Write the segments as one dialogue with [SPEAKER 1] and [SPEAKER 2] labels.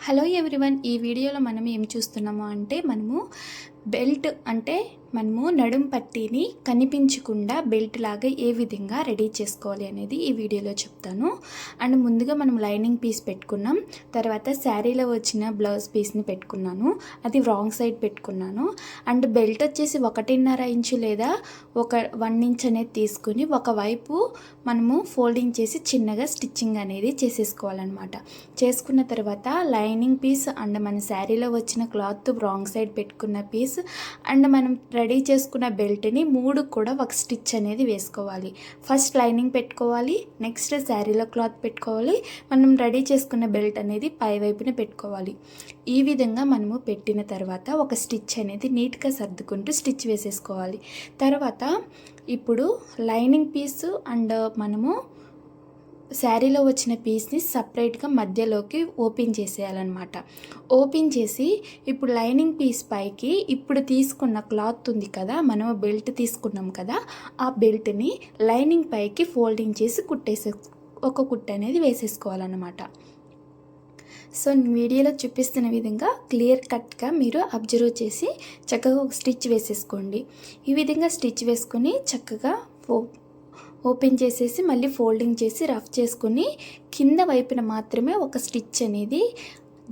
[SPEAKER 1] Hello everyone ఈ వీడియోలో మనం ఏం చూస్తున్నాము అంటే మనము బెల్ట్ అంటే మనము నడుం పట్టీని కనిపించకుండా బెల్ట్ లాగా ఏ విధంగా రెడీ చేసుకోవాలి అనేది ఈ వీడియోలో చెప్తాను. అండ్ ముందుగా మనం లైనింగ్ పీస్ పెట్టుకున్నాం. తర్వాత శారీలో వచ్చిన బ్లౌజ్ పీస్ని పెట్టుకున్నాను. అది రాంగ్ సైడ్ పెట్టుకున్నాను. అండ్ బెల్ట్ వచ్చేసి ఒకటిన్నర ఇంచు లేదా ఒక వన్ ఇంచ్ అనేది తీసుకుని ఒకవైపు మనము ఫోల్డింగ్ చేసి చిన్నగా స్టిచ్చింగ్ అనేది చేసేసుకోవాలన్నమాట. చేసుకున్న తర్వాత లైనింగ్ పీస్ అండ్ మన శారీలో వచ్చిన క్లాత్ రాంగ్ సైడ్ పెట్టుకున్న పీస్ అండ్ మనం రెడీ చేసుకున్న బెల్ట్ని మూడు కూడా ఒక స్టిచ్ అనేది వేసుకోవాలి. ఫస్ట్ లైనింగ్ పెట్టుకోవాలి నెక్స్ట్ శారీలో క్లాత్ పెట్టుకోవాలి మనం రెడీ చేసుకున్న బెల్ట్ అనేది పై వైపున పెట్టుకోవాలి. ఈ విధంగా మనము పెట్టిన తర్వాత ఒక స్టిచ్ అనేది నీట్గా సర్దుకుంటూ స్టిచ్ వేసేసుకోవాలి. తర్వాత ఇప్పుడు లైనింగ్ పీస్ అండ్ మనము శారీలో వచ్చిన పీస్ని సపరేట్గా మధ్యలోకి ఓపెన్ చేసేయాలన్నమాట. ఓపెన్ చేసి ఇప్పుడు లైనింగ్ పీస్ పైకి ఇప్పుడు తీసుకున్న క్లాత్ ఉంది కదా మనం బెల్ట్ తీసుకున్నాం కదా ఆ బెల్ట్ని లైనింగ్ పైకి ఫోల్డింగ్ చేసి కుట్టేసే ఒక కుట్ట అనేది వేసేసుకోవాలన్నమాట. సో వీడియోలో చూపిస్తున్న విధంగా క్లియర్ కట్గా మీరు అబ్జర్వ్ చేసి చక్కగా ఒక స్టిచ్ వేసేసుకోండి. ఈ విధంగా స్టిచ్ వేసుకొని చక్కగా ఓపెన్ చేసేసి మళ్ళీ ఫోల్డింగ్ చేసి రఫ్ చేసుకుని కింద వైపున మాత్రమే ఒక స్టిచ్ అనేది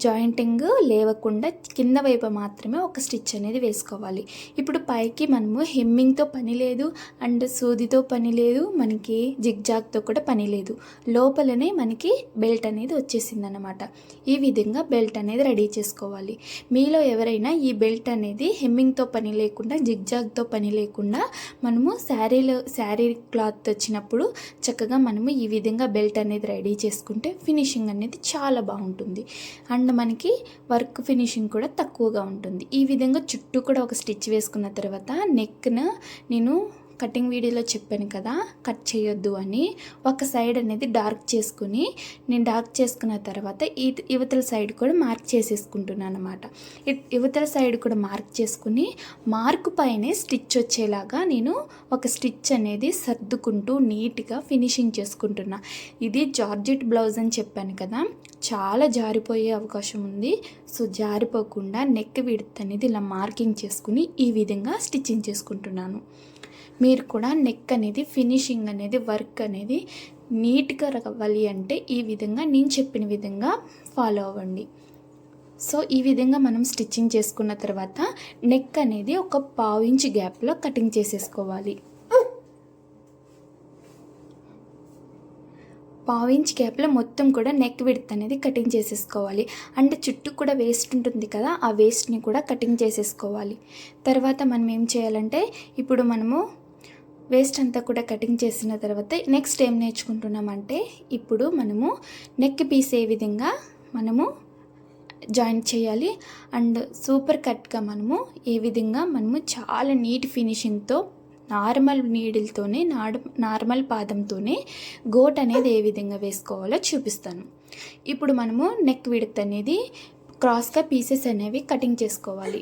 [SPEAKER 1] జాయింటింగ్ లేవకుండా కింద వైపు మాత్రమే ఒక స్టిచ్ అనేది వేసుకోవాలి. ఇప్పుడు పైకి మనము హెమ్మింగ్తో పని లేదు అండ్ సూదితో పని లేదు మనకి జిగ్జాగ్తో కూడా పని లేదు. లోపలనే మనకి బెల్ట్ అనేది వచ్చేసిందనమాట ఈ విధంగా బెల్ట్ అనేది రెడీ చేసుకోవాలి. మీలో ఎవరైనా ఈ బెల్ట్ అనేది హెమ్మింగ్తో పని లేకుండా జిగ్జాగ్తో పని లేకుండా మనము శారీలో శారీ క్లాత్ వచ్చినప్పుడు చక్కగా మనము ఈ విధంగా బెల్ట్ అనేది రెడీ చేసుకుంటే ఫినిషింగ్ అనేది చాలా బాగుంటుంది. అండ్ మనకి వర్క్ ఫినిషింగ్ కూడా తక్కువగా ఉంటుంది. ఈ విధంగా చుట్టూ కూడా ఒక స్టిచ్ వేసుకున్న తర్వాత నెక్న నేను కటింగ్ వీడియోలో చెప్పాను కదా కట్ చేయొద్దు అని. ఒక సైడ్ అనేది డార్క్ చేసుకుని నేను డార్క్ చేసుకున్న తర్వాత ఈ యువతల సైడ్ కూడా మార్క్ చేసేసుకుంటున్నాను అనమాట యువతల సైడ్ కూడా మార్క్ చేసుకుని మార్క్ పైనే స్టిచ్ వచ్చేలాగా నేను ఒక స్టిచ్ అనేది సర్దుకుంటూ నీట్గా ఫినిషింగ్ చేసుకుంటున్నా. ఇది జార్జెట్ బ్లౌజ్ అని చెప్పాను కదా చాలా జారిపోయే అవకాశం ఉంది. సో జారిపోకుండా నెక్ విడత్ అనేది ఇలా మార్కింగ్ చేసుకుని ఈ విధంగా స్టిచ్చింగ్ చేసుకుంటున్నాను. మీరు కూడా నెక్ అనేది ఫినిషింగ్ అనేది వర్క్ అనేది నీట్గా రావాలి అంటే ఈ విధంగా నేను చెప్పిన విధంగా ఫాలో అవ్వండి. సో ఈ విధంగా మనం స్టిచ్చింగ్ చేసుకున్న తర్వాత నెక్ అనేది ఒక పావు ఇంచ్ గ్యాప్లో కటింగ్ చేసేసుకోవాలి. పావు ఇంచ్ గ్యాప్లో మొత్తం కూడా నెక్ విడత్ అనేది కటింగ్ చేసేసుకోవాలి. అంటే చుట్టూ కూడా వేస్ట్ ఉంటుంది కదా ఆ వేస్ట్ని కూడా కటింగ్ చేసేసుకోవాలి. తర్వాత మనం ఏం చేయాలంటే ఇప్పుడు మనము వేస్ట్ అంతా కూడా కటింగ్ చేసిన తర్వాత నెక్స్ట్ ఏం నేర్చుకుంటున్నామంటే ఇప్పుడు మనము నెక్ పీస్ ఏ విధంగా మనము జాయింట్ చేయాలి. అండ్ సూపర్ కట్గా మనము ఏ విధంగా మనము చాలా నీట్ ఫినిషింగ్తో నార్మల్ నీడిల్తోనే నార్మల్ పాదంతోనే గోట్ అనేది ఏ విధంగా వేసుకోవాలో చూపిస్తాను. ఇప్పుడు మనము నెక్ విడత్ అనేది క్రాస్గా పీసెస్ అనేవి కటింగ్ చేసుకోవాలి.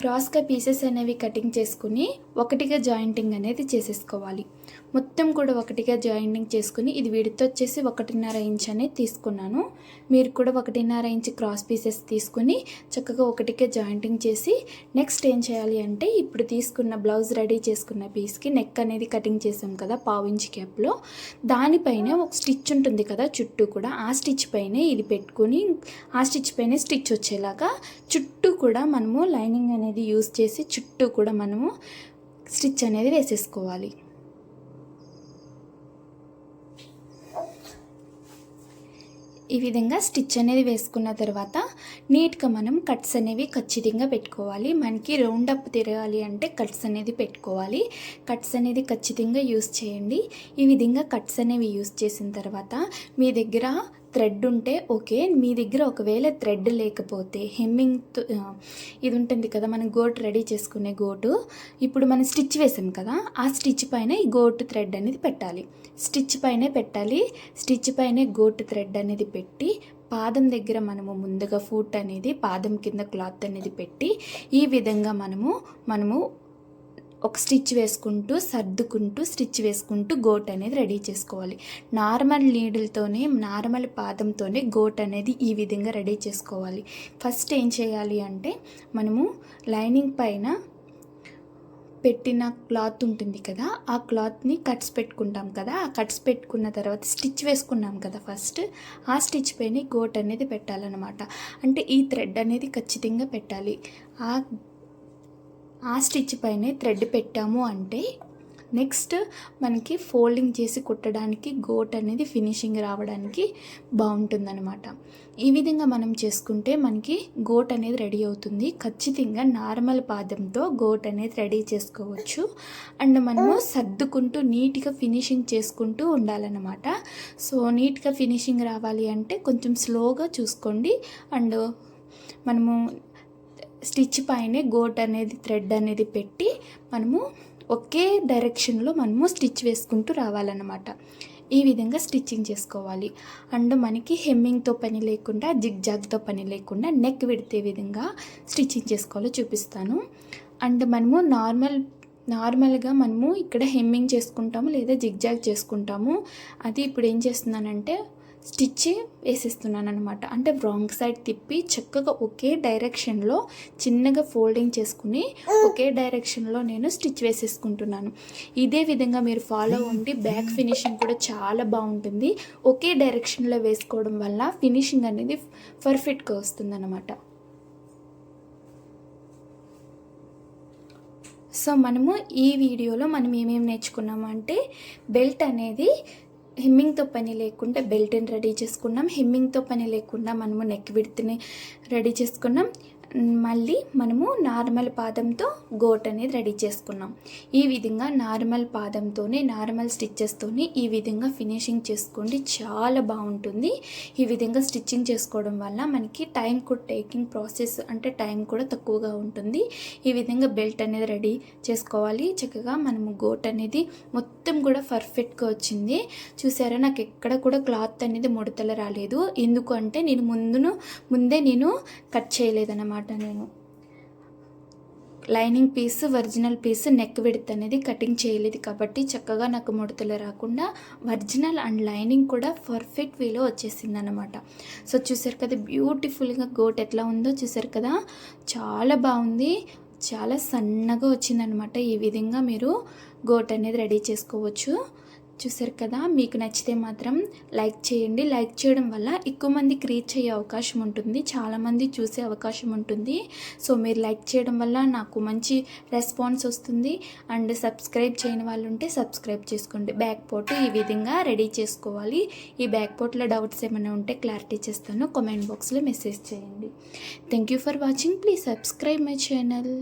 [SPEAKER 1] క్రాస్గా పీసెస్ అనేవి కటింగ్ చేసుకుని ఒకటిగా జాయింటింగ్ అనేది చేసేసుకోవాలి. మొత్తం కూడా ఒకటిగా జాయింటింగ్ చేసుకుని ఇది విడత వచ్చేసి ఒకటిన్నర ఇంచ్ అనేది తీసుకున్నాను. మీరు కూడా ఒకటిన్నర ఇంచ్ క్రాస్ పీసెస్ తీసుకుని చక్కగా ఒకటిగా జాయింటింగ్ చేసి నెక్స్ట్ ఏం చేయాలి అంటే ఇప్పుడు తీసుకున్న బ్లౌజ్ రెడీ చేసుకున్న పీస్కి నెక్ అనేది కటింగ్ చేసాం కదా పావు ఇంచ్ క్యాప్లో. దానిపైన ఒక స్టిచ్ ఉంటుంది కదా చుట్టూ కూడా ఆ స్టిచ్ పైనే ఇది పెట్టుకుని ఆ స్టిచ్ పైన స్టిచ్ వచ్చేలాగా చుట్టూ కూడా మనము లైనింగ్ అనేది యూస్ చేసి చుట్టూ కూడా మనము స్టిచ్ అనేది వేసేసుకోవాలి. ఈ విధంగా స్టిచ్ అనేది వేసుకున్న తర్వాత నీట్గా మనం కట్స్ అనేవి ఖచ్చితంగా పెట్టుకోవాలి. మనకి రౌండ్ అప్ తిరగాలి అంటే కట్స్ అనేది పెట్టుకోవాలి. కట్స్ అనేది ఖచ్చితంగా యూస్ చేయండి. ఈ విధంగా కట్స్ అనేవి యూస్ చేసిన తర్వాత మీ దగ్గర థ్రెడ్ ఉంటే ఓకే మీ దగ్గర ఒకవేళ థ్రెడ్ లేకపోతే హెమ్మింగ్ ఇది ఉంటుంది కదా మనం గోటు రెడీ చేసుకునే గోటు ఇప్పుడు మనం స్టిచ్ వేసాం కదా ఆ స్టిచ్ పైన ఈ గోటు థ్రెడ్ అనేది పెట్టాలి. స్టిచ్ పైనే పెట్టాలి స్టిచ్ పైనే గోటు థ్రెడ్ అనేది పెట్టి పాదం దగ్గర మనము ముందుగా ఫూట్ అనేది పాదం కింద క్లాత్ అనేది పెట్టి ఈ విధంగా మనము మనము ఒక స్టిచ్ వేసుకుంటూ సర్దుకుంటూ స్టిచ్ వేసుకుంటూ గోట్ అనేది రెడీ చేసుకోవాలి. నార్మల్ నీడిల్తోనే నార్మల్ పాదంతోనే గోట్ అనేది ఈ విధంగా రెడీ చేసుకోవాలి. ఫస్ట్ ఏం చేయాలి అంటే మనము లైనింగ్ పైన పెట్టిన క్లాత్ ఉంటుంది కదా ఆ క్లాత్ని కట్స్ పెట్టుకుంటాం కదా ఆ కట్స్ పెట్టుకున్న తర్వాత స్టిచ్ వేసుకున్నాం కదా ఫస్ట్ ఆ స్టిచ్ పైన గోట్ అనేది పెట్టాలన్నమాట. అంటే ఈ థ్రెడ్ అనేది ఖచ్చితంగా పెట్టాలి. ఆ ఆ స్టిచ్ పైనే థ్రెడ్ పెట్టాము అంటే నెక్స్ట్ మనకి ఫోల్డింగ్ చేసి కుట్టడానికి గోట్ అనేది ఫినిషింగ్ రావడానికి బాగుంటుందన్నమాట. ఈ విధంగా మనం చేసుకుంటే మనకి గోట్ అనేది రెడీ అవుతుంది. ఖచ్చితంగా నార్మల్ పాదంతో గోట్ అనేది రెడీ చేసుకోవచ్చు. అండ్ మనము సర్దుకుంటూ నీట్గా ఫినిషింగ్ చేసుకుంటూ ఉండాలన్నమాట. సో నీట్గా ఫినిషింగ్ రావాలి అంటే కొంచెం స్లోగా చూసుకోండి. అండ్ మనము స్టిచ్ పైనే గోట్ అనేది థ్రెడ్ అనేది పెట్టి మనము ఒకే డైరెక్షన్లో మనము స్టిచ్ వేసుకుంటూ రావాలన్నమాట. ఈ విధంగా స్టిచ్చింగ్ చేసుకోవాలి. అండ్ మనకి హెమ్మింగ్తో పని లేకుండా జిగ్ జాగ్తో పని లేకుండా నెక్ విడితే విధంగా స్టిచ్చింగ్ చేసుకోవాలో చూపిస్తాను. అండ్ మనము నార్మల్ నార్మల్గా మనము ఇక్కడ హెమ్మింగ్ చేసుకుంటాము లేదా జిగ్ జాగ్ చేసుకుంటాము. అది ఇప్పుడు ఏం చేస్తున్నానంటే స్టిచ్ వేసేస్తున్నాను అనమాట అంటే రాంగ్ సైడ్ తిప్పి చక్కగా ఒకే డైరెక్షన్లో చిన్నగా ఫోల్డింగ్ చేసుకుని ఒకే డైరెక్షన్లో నేను స్టిచ్ వేసేసుకుంటున్నాను. ఇదే విధంగా మీరు ఫాలో ఉండి బ్యాక్ ఫినిషింగ్ కూడా చాలా బాగుంటుంది. ఒకే డైరెక్షన్లో వేసుకోవడం వల్ల ఫినిషింగ్ అనేది పర్ఫెక్ట్గా వస్తుందన్నమాట. సో మనము ఈ వీడియోలో మనం ఏమేమి నేర్చుకున్నామంటే బెల్ట్ అనేది హెమ్మింగ్తో పని లేకుండా బెల్ట్ని రెడీ చేసుకున్నాం. హెమ్మింగ్తో పని లేకుండా మనము నెక్ విడ్త్ని రెడీ చేసుకున్నాం. మళ్ళీ మనము నార్మల్ పాదంతో గోట్ అనేది రెడీ చేసుకున్నాం. ఈ విధంగా నార్మల్ పాదంతోనే నార్మల్ స్టిచ్చెస్తోని ఈ విధంగా ఫినిషింగ్ చేసుకోండి. చాలా బాగుంటుంది. ఈ విధంగా స్టిచ్చింగ్ చేసుకోవడం వల్ల మనకి టైం కూడా టేకింగ్ ప్రాసెస్ అంటే టైం కూడా తక్కువగా ఉంటుంది. ఈ విధంగా బెల్ట్ అనేది రెడీ చేసుకోవాలి. చక్కగా మనము గోట్ అనేది మొత్తం కూడా పర్ఫెక్ట్గా వచ్చింది. చూసారా? నాకు ఎక్కడ కూడా క్లాత్ అనేది ముడతలు రాలేదు. ఎందుకు అంటే నేను ముందును ముందే నేను కట్ చేయలేదన్నమాట. నేను. Lining piece original piece neck width అనేది కటింగ్ చేయలేదు కాబట్టి చక్కగా నాకు ముడతలు రాకుండా ఒరిజినల్ అండ్ లైనింగ్ కూడా పర్ఫెక్ట్ వేలో వచ్చేసింది అనమాట సో చూసారు కదా బ్యూటిఫుల్గా గోట్ ఎట్లా ఉందో చూసారు కదా చాలా బాగుంది చాలా సన్నగా వచ్చిందనమాట ఈ విధంగా మీరు గోట్ అనేది రెడీ చేసుకోవచ్చు. చూసారు కదా మీకు నచ్చితే మాత్రం లైక్ చేయండి. లైక్ చేయడం వల్ల ఎక్కువ మందికి రీచ్ అయ్యే అవకాశం ఉంటుంది. చాలామంది చూసే అవకాశం ఉంటుంది. సో మీరు లైక్ చేయడం వల్ల నాకు మంచి రెస్పాన్స్ వస్తుంది. అండ్ సబ్స్క్రైబ్ చేయని వాళ్ళు ఉంటే సబ్స్క్రైబ్ చేసుకోండి. బ్యాక్ పోర్ట్ ఈ విధంగా రెడీ చేసుకోవాలి. ఈ బ్యాక్ పోర్ట్లో డౌట్స్ ఏమైనా ఉంటే క్లారిటీ చేస్తాను. కామెంట్ బాక్స్లో మెసేజ్ చేయండి. Thank you for watching. Please subscribe my channel.